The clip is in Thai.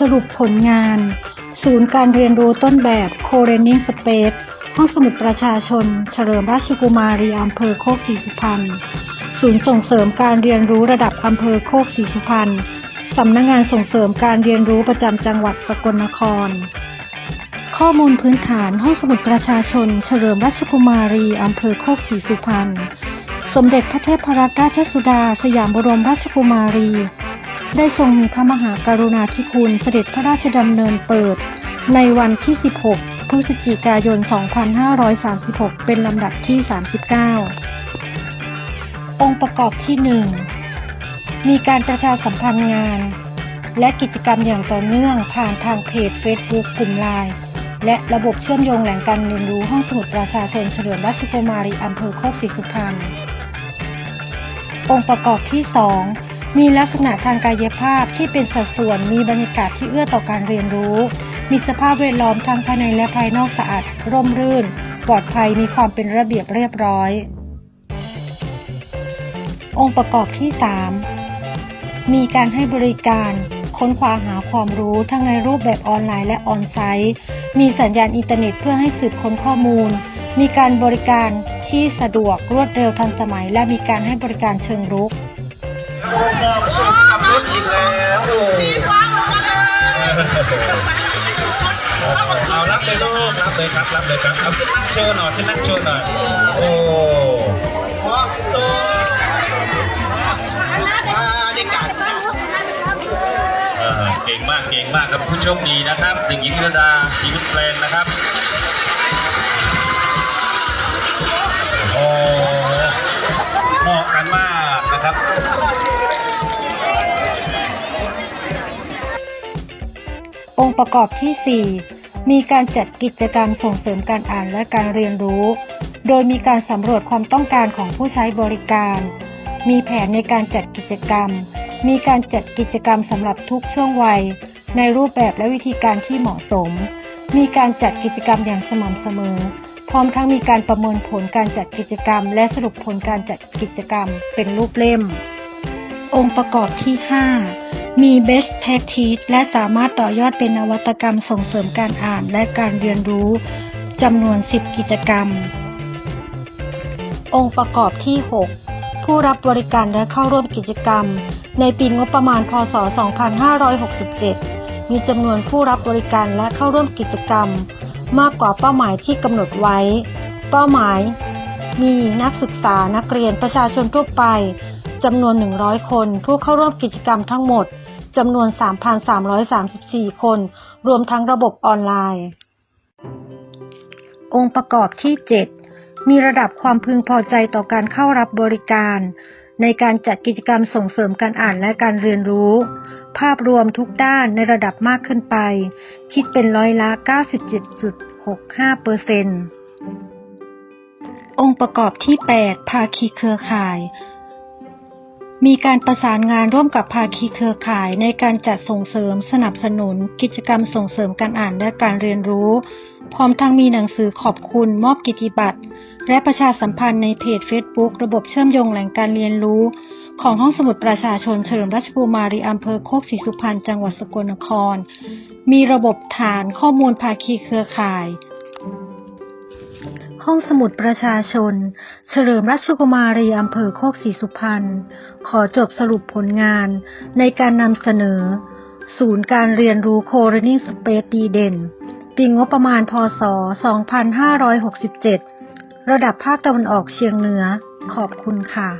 สรุปผลงาน ศูนย์การเรียนรู้ต้นแบบ Co-Learning Space ห้องสมุดประชาชน เฉลิมราชกุมารีอำเภอโคกศรีสุพรรณศูนย์ส่งเสริมการเรียนรู้ระดับอำเภอโคกศรีสุพรรณสำนักงานส่งเสริมการเรียนรู้ประจำจังหวัดสกลนคร ข้อมูลพื้นฐานห้องสมุดประชาชน เฉลิมราชกุมารีอำเภอโคกศรีสุพรรณสมเด็จพระเทพรัตนราชสุดา สยามบรมราชกุมารี ได้ทรงมีพระมหากรุณาธิคุณเสด็จพระราชดำเนินเปิด ในวันที่ 16 พฤศจิกายน 2536 เป็นลำดับที่ 39 องค์ประกอบที่ 1 มีการประชาสัมพันธ์งาน และกิจกรรมอย่างต่อเนื่องผ่านทางเพจ Facebook กลุ่มไลน์และระบบเชื่อมโยงแหล่งการเรียนรู้ห้องสมุดประชาชนเฉลิมราชกุมารีอำเภอโคกศรีสุพรรณองค์ประกอบที่ 2 มีลักษณะทางกายภาพที่เป็นสัดส่วนมีบรรยากาศที่เอื้อต่อการเรียนรู้ มีสภาพแวดล้อมทั้งภายในและภายนอกสะอาด ร่มรื่น ปลอดภัยมีความเป็นระเบียบเรียบร้อย องค์ประกอบที่ 3 มีการให้บริการค้นคว้าหาความรู้ทั้งในรูปแบบออนไลน์และออนไซต์ มีสัญญาณอินเทอร์เน็ตเพื่อให้สืบค้นข้อมูล มีการบริการที่สะดวกรวดเร็วทันสมัย และมีการให้บริการเชิงรุก อ้มองชมกับรถอีกแล้วโอ้เอารับเลยลูกรับเลยครับรับเลยครับเอาขึ้นนั่งโชว์หน่อยขึ้นนั่งโชว์หน่อยโอ้เพราะโซมาได้การเออเก่งมากเก่งมากครับผู้โชคดีนะครับเด็กหญิงระดาชีวิตแปลงนะครับ องค์ประกอบที่ 4 มีการจัดกิจกรรมส่งเสริมการอ่านและการเรียนรู้ โดยมีการสำรวจความต้องการของผู้ใช้บริการ มีแผนในการจัดกิจกรรม มีการจัดกิจกรรมสำหรับทุกช่วงวัย ในรูปแบบและวิธีการที่เหมาะสม มีการจัดกิจกรรมอย่างสม่ำเสมอ พร้อมทั้งมีการประเมินผลการจัดกิจกรรม และสรุปผลการจัดกิจกรรมเป็นรูปเล่ม องค์ประกอบที่ 5 มี Best Practice และสามารถต่อยอดเป็นนวัตกรรมส่งเสริมการอ่านและการเรียนรู้จำนวน 10 กิจกรรม องค์ประกอบที่ 6 ผู้รับบริการและเข้าร่วมกิจกรรม ในปีงบประมาณ พศ 2567 มีจำนวนผู้รับบริการและเข้าร่วมกิจกรรม มากกว่าเป้าหมายที่กำหนดไว้ เป้าหมาย มีนักศึกษานักเรียนประชาชนทั่วไป จำนวน 100 คน ผู้เข้าร่วมกิจกรรมทั้งหมดจำนวน 3,334 คน รวมทั้งระบบออนไลน์ องค์ประกอบที่ 7 มีระดับความพึงพอใจต่อการเข้ารับบริการ ในการจัดกิจกรรมส่งเสริมการอ่านและการเรียนรู้ ภาพรวมทุกด้านในระดับมากขึ้นไป คิดเป็นร้อยละ 97.65เปอร์เซ็นต์องค์ประกอบที่ 8 ภาคีเครือข่าย มีการประสานงานร่วมกับภาคีเครือข่ายในการจัดส่งเสริมสนับสนุน กิจกรรมส่งเสริมการอ่านและการเรียนรู้ พร้อมทั้งมีหนังสือขอบคุณมอบกิติบัตรและประชาสัมพันธ์ในเพจ Facebook ระบบเชื่อมโยงแหล่งการเรียนรู้ ของห้องสมุดประชาชนเฉลิมราชกุมารีอำเภอโคกศรีสุพรรณจังหวัดสกลนคร มีระบบฐานข้อมูลภาคีเครือข่าย ห้องสมุดประชาชน เฉลิมรัชกุมารีอำเภอโคกศรีสุพรรณ ขอจบสรุปผลงานในการนำเสนอ ศูนย์การเรียนรู้โคเรนิ่งสเปซดีเด่น ปีงบประมาณพศ 2567 ระดับภาคตะวันออกเฉียงเหนือ ขอบคุณค่ะ